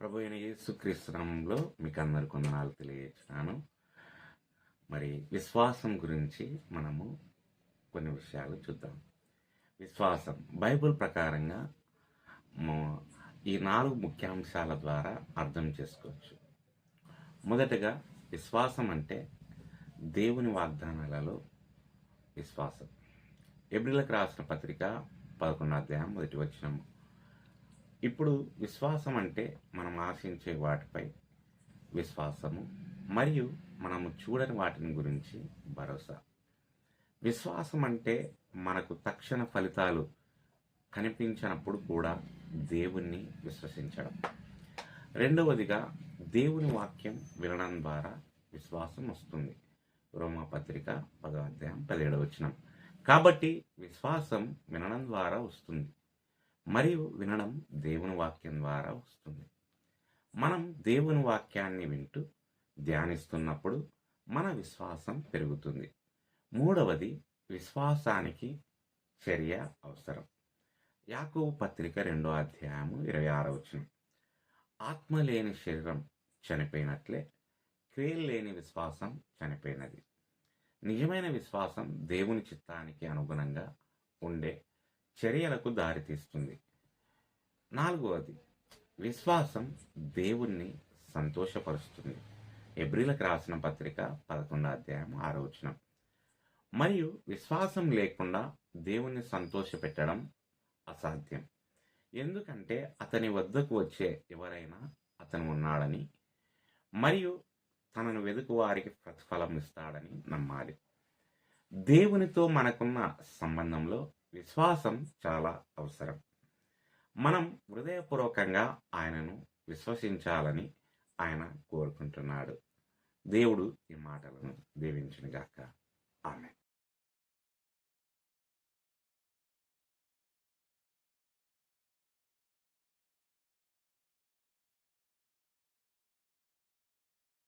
ప్రభు అయిన యేసుక్రీస్తునామంలో మీకు అందరి కొందనాలు తెలియజేస్తున్నాను. మరి విశ్వాసం గురించి మనము కొన్ని విషయాలు చూద్దాం. విశ్వాసం బైబిల్ ప్రకారంగా ఈ నాలుగు ముఖ్యాంశాల ద్వారా అర్థం చేసుకోవచ్చు. మొదటగా విశ్వాసం అంటే దేవుని వాగ్దానాలలో విశ్వాసం. ఎబ్రిలకు రాసిన పత్రిక పదకొండు అధ్యాయం మొదటి వచ్చినము ఇప్పుడు విశ్వాసం అంటే మనం ఆశించే వాటిపై విశ్వాసము మరియు మనము చూడని వాటిని గురించి భరోసా. విశ్వాసం అంటే మనకు తక్షణ ఫలితాలు కనిపించినప్పుడు కూడా దేవుణ్ణి విశ్వసించడం. రెండవదిగా దేవుని వాక్యం వినడం ద్వారా విశ్వాసం వస్తుంది. రోమపత్రిక పదో అధ్యాయం పదిహేడవచనం కాబట్టి విశ్వాసం వినడం ద్వారా వస్తుంది. మరియు వినడం దేవుని వాక్యం ద్వారా వస్తుంది. మనం దేవుని వాక్యాన్ని వింటూ ధ్యానిస్తున్నప్పుడు మన విశ్వాసం పెరుగుతుంది. మూడవది విశ్వాసానికి చర్య అవసరం. యాకోబు పత్రిక రెండో అధ్యాయము ఇరవై ఆరో వచనం. ఆత్మ లేని శరీరం చనిపోయినట్లే క్రియలు లేని విశ్వాసం చనిపోయినది. నిజమైన విశ్వాసం దేవుని చిత్తానికి అనుగుణంగా ఉండే చర్యలకు దారితీస్తుంది నాలుగవది విశ్వాసం దేవుణ్ణి సంతోషపరుస్తుంది. ఎబ్రిలకు రాసిన పత్రిక పదకొండో అధ్యాయం ఆరోచనం మరియు విశ్వాసం లేకుండా దేవుణ్ణి సంతోషపెట్టడం అసాధ్యం. ఎందుకంటే అతని వద్దకు వచ్చే ఎవరైనా అతను ఉన్నాడని మరియు తనను వెతుకు వారికి ప్రతిఫలం ఇస్తాడని నమ్మాలి. దేవునితో మనకున్న సంబంధంలో విశ్వాసం చాలా అవసరం. మనం హృదయపూర్వకంగా ఆయనను విశ్వసించాలని ఆయన కోరుకుంటున్నాడు. దేవుడు ఈ మాటలను దీవించునుగాక. ఆమె